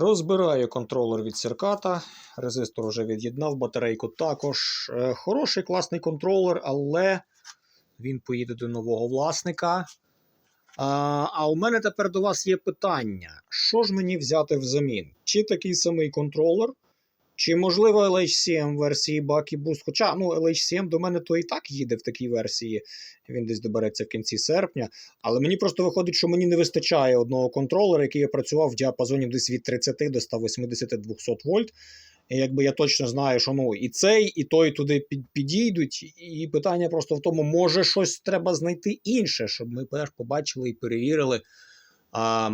Розбираю контролер від Сірката. Резистор вже від'єднав, батарейку також. Е, Хороший класний контролер, але він поїде до нового власника. А, а у мене тепер до вас є питання: що ж мені взяти взамін? Чи такий самий контролер, чи можливо LH7 версії Bucky Boost? Хоча ну, LH7 до мене то і так їде в такій версії, він десь добереться в кінці серпня. Але мені просто виходить, що мені не вистачає одного контролера, який я працював в діапазоні десь від 30 до 180-200 вольт. І якби я точно знаю, що ну і цей, і той туди під, підійдуть. І питання просто в тому, може щось треба знайти інше, щоб ми теж побачили і перевірили. А,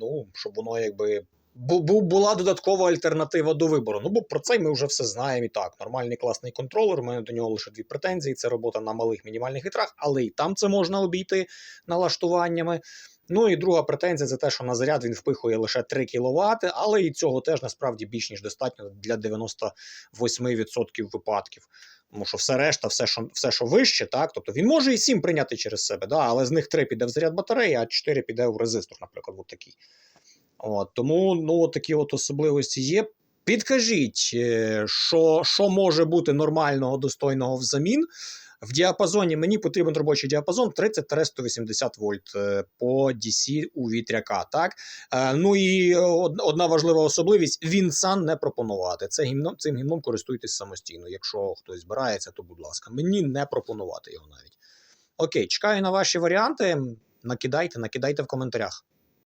ну, щоб воно якби була додаткова альтернатива до вибору. Ну, бо про це ми вже все знаємо і так. Нормальний класний контролер. У мене до нього лише дві претензії. Це робота на малих мінімальних вітрах, але і там це можна обійти налаштуваннями. Ну і друга претензія це те, що на заряд він впихує лише 3 кВт, але і цього теж насправді більш ніж достатньо для 98% випадків. Тому що все решта, все, що все, що вище, так, тобто він може і 7 прийняти через себе, да, але з них 3 піде в заряд батареї, а 4 піде в резистор, наприклад, от такий. От, тому ну, такі от особливості є. Підкажіть, е, що, що може бути нормального, достойного взамін. В діапазоні мені потрібен робочий діапазон 30-180 вольт е, по DC у вітряка. Так? Е, Ну і одна важлива особливість: він сам не пропонувати. Це гімном, цим гімном користуйтесь самостійно. Якщо хтось збирається, то будь ласка, мені не пропонувати його навіть. Окей, чекаю на ваші варіанти. Накидайте, накидайте в коментарях.